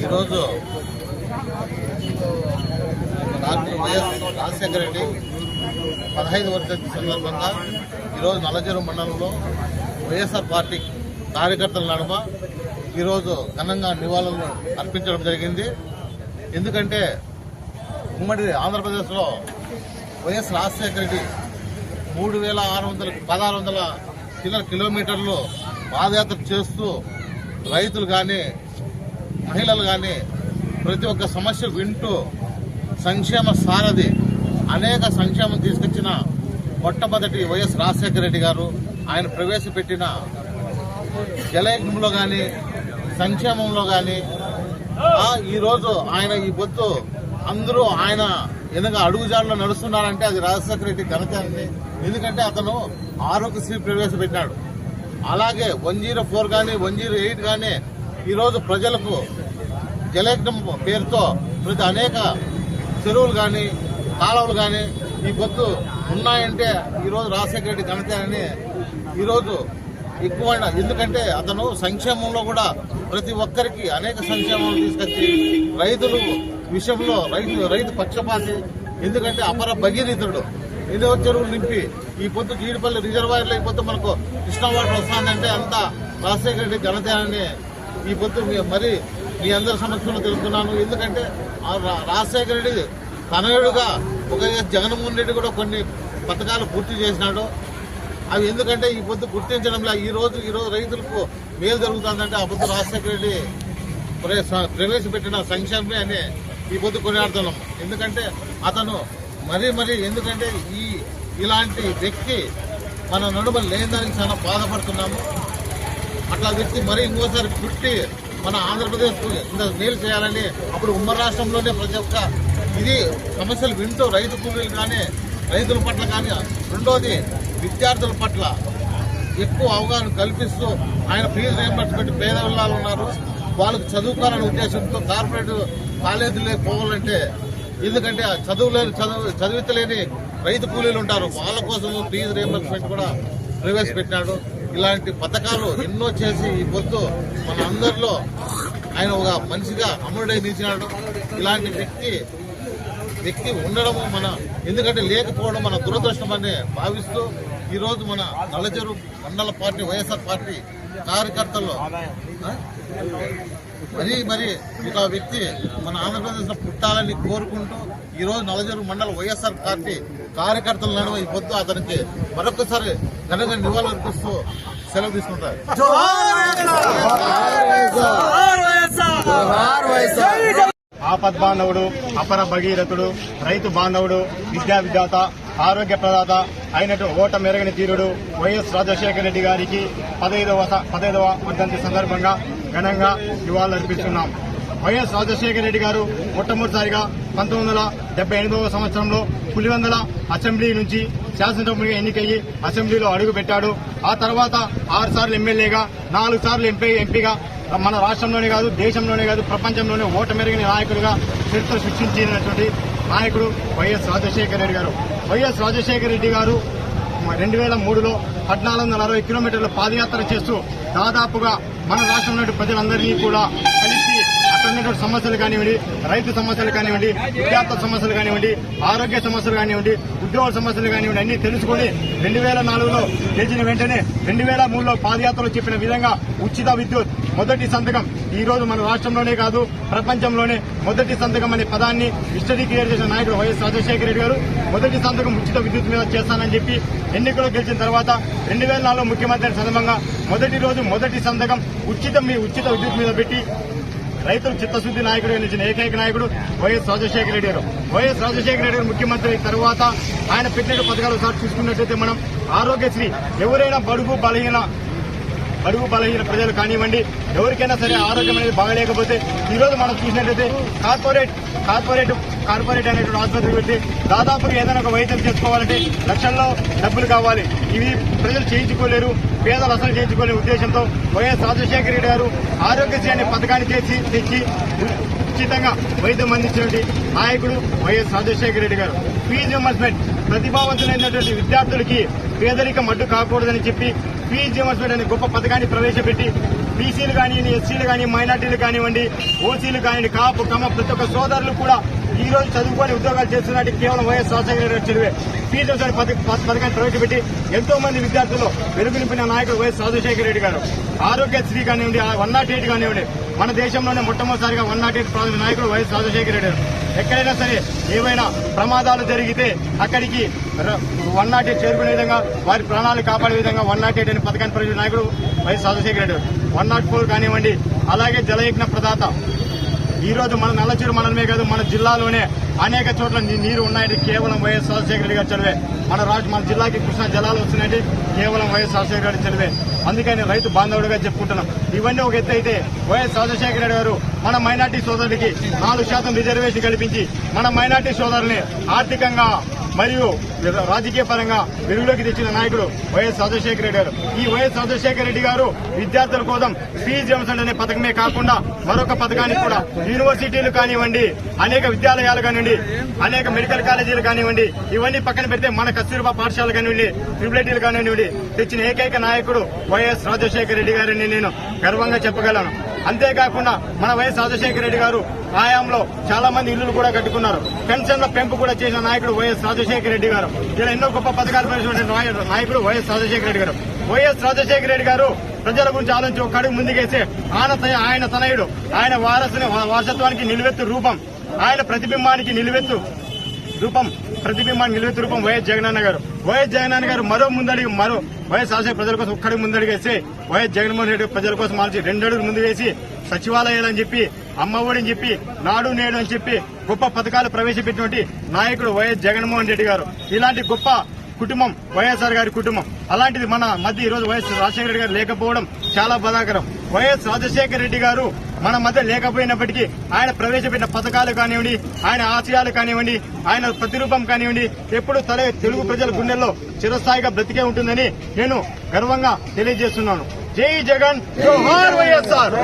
ఈరోజు doctor YS Rajasekhara Reddy పదహైదు వర్షం సందర్భంగా ఈరోజు నల్లచెరువు మండలంలో వైఎస్ఆర్ పార్టీ కార్యకర్తల నడుమ ఈరోజు ఘనంగా నివాళులు అర్పించడం జరిగింది. ఎందుకంటే ఉమ్మడి ఆంధ్రప్రదేశ్లో వైఎస్ రాజశేఖర రెడ్డి మూడు వేల ఆరు వందల పదహారు వందల కిలోమీటర్లు పాదయాత్ర చేస్తూ రైతులు కానీ మహిళలు కానీ ప్రతి ఒక్క సమస్య వింటూ సంక్షేమ సారథి అనేక సంక్షేమం తీసుకొచ్చిన మొట్టమొదటి వైఎస్ రాజశేఖర రెడ్డి గారు. ఆయన ప్రవేశపెట్టిన జలయజ్ఞంలో కానీ సంక్షేమంలో కానీ ఈరోజు ఆయన ఈ పొత్తు అందరూ ఆయన ఎందుక అడుగుజాడలో నడుస్తున్నారంటే అది రాజశేఖర రెడ్డి ఘనత ఎందుకంటే అతను ఆరోగ్యశ్రీ ప్రవేశపెట్టాడు. అలాగే వన్ జీరో ఫోర్ కానీ వన్ జీరో ఎయిట్ కానీ ఈరోజు ప్రజలకు జలయజ్ఞం పేరుతో ప్రతి అనేక చెరువులు కానీ కాలువలు కానీ ఈ పొద్దు ఉన్నాయంటే ఈరోజు రాజశేఖర రెడ్డి ఘనత అని ఈరోజు ఎక్కువ ఎందుకంటే అతను సంక్షేమంలో కూడా ప్రతి ఒక్కరికి అనేక సంక్షేమాలు తీసుకొచ్చి రైతులు విషయంలో రైతు రైతు పక్షపాతి ఎందుకంటే అపర భగీరథుడు. ఏదో చెరువులు నింపి ఈ పొద్దు జీడిపల్లి రిజర్వాయర్లో ఈ పొద్దు మనకు కృష్ణా వాటర్ వస్తుందంటే అంత రాజశేఖర రెడ్డి ఘనత అని ఈ పొద్దు మీ- మరి మీ అందరి సమక్షంలో తెలుపుతున్నాను. ఎందుకంటే ఆ రా- రాజశేఖర రెడ్డి తనయుడుగా ఒక జగన్మోహన్ రెడ్డి కూడా కొన్ని పథకాలు పూర్తి చేసినాడు. అవి ఎందుకంటే ఈ పొద్దు గుర్తించడంలో ఈ రోజు ఈరోజు రైతులకు మేలు జరుగుతుందంటే ఆ పొద్దు రాజశేఖర రెడ్డి ప్రవేశపెట్టిన సంక్షేమమే అని ఈ పొద్దు కొనియాడుతున్నాం. ఎందుకంటే అతను మరీ మరీ ఎందుకంటే ఈ ఇలాంటి వ్యక్తి మన నడుమ లేని చాలా బాధపడుతున్నాము. అట్లా వ్యక్తి మరీ ఇంకోసారి పుట్టి మన ఆంధ్రప్రదేశ్ ఇంత మేలు చేయాలని అప్పుడు ఉమ్మడి రాష్ట్రంలోనే ప్రతి ఒక్క ఇది సమస్యలు వింటూ రైతు కూలీలు కానీ రైతుల పట్ల కానీ రెండోది విద్యార్థుల పట్ల ఎక్కువ అవగాహన కల్పిస్తూ ఆయన ఫీజు రియంబర్స్మెంట్ పేద పిల్లలు ఉన్నారు. వాళ్ళకి చదువుకోవాలనే ఉద్దేశంతో కార్పొరేట్ కాలేజీలకు పోవాలంటే ఎందుకంటే చదువు చదువులేని చదువు చదివితలేని రైతు కూలీలు ఉంటారు. వాళ్ళ కోసం ఫీజు రియంబర్స్మెంట్ కూడా ప్రవేశపెట్టినాడు ఇలాంటి పథకాలు ఎన్నో చేసి ఈ పొద్దు మన అందరిలో ఆయన ఒక మనిషిగా అమరుడై నిలిచినాడు ఇలాంటి వ్యక్తి వ్యక్తి ఉండడం మన ఎందుకంటే లేకపోవడం మన దురదృష్టం అని భావిస్తూ ఈరోజు మన నలచెరు మండల పార్టీ వైఎస్ఆర్ పార్టీ కార్యకర్తల్లో మరీ మరి ఒక వ్యక్తి మన ఆంధ్రప్రదేశ్లో పుట్టాలని కోరుకుంటూ ఈరోజు నలజరు మండల వైఎస్ఆర్ పార్టీ కార్యకర్తల నడుమ ఈ పొద్దు అతనికి మరొకసారి ఘనంగా నివాళులు అర్పిస్తూ సెలవు తీసుకుంటారు. ఆపద్ బాంధవుడు అపర భగీరథుడు రైతు బాంధవుడు విద్యా విధాత ఆరోగ్య ప్రదాత అయినట్టు ఓట మెరగని తీరుడు వైఎస్ రాజశేఖర రెడ్డి గారికి పదహైదవ పదహైదవ వర్ధంతి సందర్భంగా ఘనంగా నివాళులర్పిస్తున్నాం వైఎస్ రాజశేఖర రెడ్డి గారు మొట్టమొదటిసారిగా పంతొమ్మిది వందల ఎనిమిదవ సంవత్సరంలో పులివందల అసెంబ్లీ నుంచి శాసనసభ్యుడిగా ఎన్నికయ్యి అసెంబ్లీలో అడుగు పెట్టాడు. ఆ తర్వాత ఆరు సార్లు ఎమ్మెల్యేగా నాలుగు సార్లు ఎంపీ ఎంపీగా మన రాష్ట్రంలోనే కాదు దేశంలోనే కాదు ప్రపంచంలోనే ఓట మెరుగని నాయకుడిగా చరిత్ర సృష్టించినటువంటి నాయకుడు వైఎస్ రాజశేఖర రెడ్డి గారు. వైఎస్ రాజశేఖర రెడ్డి గారు రెండు వేల మూడులో పద్నాలుగు వందల అరవై కిలోమీటర్ల పాదయాత్ర చేస్తూ దాదాపుగా మన రాష్ట్రంలోని ప్రజలందరినీ కూడా కలిసి ఉన్నటువంటి సమస్యలు కానివ్వండి రైతు సమస్యలు కానివ్వండి విద్యార్థుల సమస్యలు కానివ్వండి ఆరోగ్య సమస్యలు కానివ్వండి ఉద్యోగ సమస్యలు కానివ్వండి అన్ని తెలుసుకొని రెండు వేల నాలుగులో గెలిచిన వెంటనే రెండు వేల మూడులో పాదయాత్రలో చెప్పిన విధంగా ఉచిత విద్యుత్ మొదటి సంతకం. ఈ రోజు మన రాష్ట్రంలోనే కాదు ప్రపంచంలోనే మొదటి సంతకం అనే పదాన్ని హిస్టరీ క్రియేట్ చేసిన నాయకుడు వైఎస్ రాజశేఖర రెడ్డి గారు మొదటి సంతకం ఉచిత విద్యుత్ మీద చేస్తానని చెప్పి ఎన్నికల్లో గెలిచిన తర్వాత రెండు వేల నాలుగులో ముఖ్యమంత్రి సందర్భంగా మొదటి రోజు మొదటి సంతకం ఉచిత మీ ఉచిత విద్యుత్ మీద పెట్టి రైతులు చిత్తశుద్ది నాయకుడు నిలిచిన ఏకైక నాయకుడు వైఎస్ రాజశేఖర రెడ్డి గారు. వైఎస్ రాజశేఖర రెడ్డి గారు ముఖ్యమంత్రి తర్వాత ఆయన పెట్టిన పథకాలు ఒకసారి చూసుకున్నట్లయితే మనం ఆరోగ్యశ్రీ ఎవరైనా బడుగు బలహీన బడుగు బలహీన ప్రజలు కానివ్వండి ఎవరికైనా సరే ఆరోగ్యం అనేది బాగలేకపోతే ఈ రోజు మనం చూసినట్లయితే కార్పొరేట్ కార్పొరేట్ కార్పొరేట్ అనేటువంటి ఆసుపత్రికి వెళ్తే దాదాపుగా ఏదైనా ఒక వైద్యం చేసుకోవాలంటే లక్షల్లో డబ్బులు కావాలి. ఇవి ప్రజలు చేయించుకోలేరు. పేదలు అసలు చేయించుకునే ఉద్దేశంతో వైఎస్ రాజశేఖర రెడ్డి గారు ఆరోగ్యశ్రీ అనే పథకాన్ని చేసి తెచ్చి ఉచితంగా వైద్యం అందించినటువంటి నాయకుడు వైఎస్ రాజశేఖర రెడ్డి గారు. ఫీజు రిమర్స్మెంట్ ప్రతిభావంతులైనటువంటి విద్యార్థులకి పేదరికం అడ్డు కాకూడదని చెప్పి ఫీజు రిమర్స్మెంట్ అనే గొప్ప పథకాన్ని ప్రవేశపెట్టి బీసీలు కానివ్వండి ఎస్సీలు కానీ మైనార్టీలు కానివ్వండి ఓసీలు కానివ్వండి కాపు కమ ప్రతి ఒక్క సోదరులు కూడా రోజు చదువుకొని ఉద్యోగాలు చేస్తున్నట్టు కేవలం వైఎస్ రాజశేఖర రెడ్డి చదివే. ఫీజు రియంబర్స్మెంట్ పథకాన్ని ప్రవేశపెట్టి ఎంతో మంది విద్యార్థులు వెలుగు నాయకుడు వైఎస్ రాజశేఖర రెడ్డి గారు. ఆరోగ్యశ్రీ కానివ్వండి వన్ నాట్ ఎయిట్ కానివ్వండి మన దేశంలోనే మొట్టమొదటిసారిగా వన్ నాట్ ఎయిట్ ప్రాథమిక నాయకుడు వైఎస్ రాజశేఖర రెడ్డి గారు. ఎక్కడైనా సరే ఏవైనా ప్రమాదాలు జరిగితే అక్కడికి వన్ నాట్ ఎయిట్ చేరుకునే విధంగా వారి ప్రాణాలు కాపాడే విధంగా వన్ నాట్ ఎయిట్ అనే పథకాన్ని ప్రవేశించిన నాయకుడు YS Rajasekhara Reddy one not four కానివ్వండి అలాగే జలయజ్ఞ ప్రదాత ఈ రోజు మన నల్లచూరు మండలమే కాదు మన జిల్లాలోనే అనేక చోట్ల నీరు ఉన్నాయంటే కేవలం వైఎస్ రాజశేఖర రెడ్డి గారి చదివే. మన రాజు మన జిల్లాకి కృష్ణా జలాలు వస్తున్నాయంటే కేవలం వైఎస్ రాజశేఖర రెడ్డి చదివే. అందుకని రైతు బాంధవుడిగా చెప్పుకుంటున్నాం. ఇవన్నీ ఒక ఎత్తు అయితే వైఎస్ రాజశేఖర రెడ్డి గారు మన మైనార్టీ సోదరుడికి నాలుగు శాతం రిజర్వేషన్ కల్పించి మన మైనార్టీ సోదరుని ఆర్థికంగా మరియు రాజకీయ పరంగా వెలుగులోకి తెచ్చిన నాయకుడు వైఎస్ రాజశేఖర రెడ్డి గారు. ఈ వైఎస్ రాజశేఖర రెడ్డి గారు విద్యార్థుల కోసం ఫీజు రియంబర్స్మెంట్ అనే పథకమే కాకుండా మరొక పథకాన్ని కూడా యూనివర్సిటీలు కానివ్వండి అనేక విద్యాలయాలు కానివ్వండి అనేక మెడికల్ కాలేజీలు కానివ్వండి ఇవన్నీ పక్కన పెడితే మన కస్తూర్బా పాఠశాల కానివ్వండి ట్రిబులైటీలు కానివ్వండి తెచ్చిన ఏకైక నాయకుడు వైఎస్ రాజశేఖర రెడ్డి గారని నేను గర్వంగా చెప్పగలను. అంతేకాకుండా మన వైఎస్ రాజశేఖర రెడ్డి గారు ఆయాంలో చాలా మంది ఇల్లులు కూడా కట్టుకున్నారు. పెన్షన్ల పెంపు కూడా చేసిన నాయకుడు వైఎస్ రాజశేఖర రెడ్డి గారు. ఇలా ఎన్నో గొప్ప పథకాలు ప్రవేశపెట్టిన నాయకుడు వైఎస్ రాజశేఖర రెడ్డి గారు. వైఎస్ రాజశేఖర రెడ్డి గారు ప్రజల గురించి ఆలోచించి ఒక అడుగు ముందుకేసి ఆయన ఆయన తనయుడు. ఆయన వారసుని వారసత్వానికి నిలువెత్తు రూపం. ఆయన ప్రతిబింబానికి నిలువెత్తు రూపం ప్రతిబింబ నిలువెత్తు రూపం వైఎస్ జగనన్న గారు. వైఎస్ జగనన్న గారు మరో ముందడిగి మరో వైఎస్ రాజశేఖర ప్రజల కోసం ఒక్కడి ముందడిగేసి వైఎస్ జగన్మోహన్ రెడ్డి ప్రజల కోసం ఆలోచి రెండు అడుగులు ముందు వేసి సచివాలయాలని చెప్పి అమ్మఒడి అని చెప్పి నాడు నేడు అని చెప్పి గొప్ప పథకాలు ప్రవేశపెట్టినటువంటి నాయకుడు వైఎస్ జగన్మోహన్ రెడ్డి గారు. ఇలాంటి గొప్ప కుటుంబం వైఎస్ఆర్ గారి కుటుంబం. అలాంటిది మన మధ్య ఈ రోజు వైఎస్ రాజశేఖర రెడ్డి గారు లేకపోవడం చాలా బాధాకరం. వైఎస్ రాజశేఖర రెడ్డి గారు మన మధ్య లేకపోయినప్పటికీ ఆయన ప్రవేశపెట్టిన పథకాలు కానివ్వండి ఆయన ఆశయాలు కానివ్వండి ఆయన ప్రతిరూపం కానివ్వండి ఎప్పుడు తల తెలుగు ప్రజల గుండెల్లో చిరస్థాయిగా బ్రతికే ఉంటుందని నేను గర్వంగా తెలియజేస్తున్నాను. జై జగన్ వైఎస్ఆర్.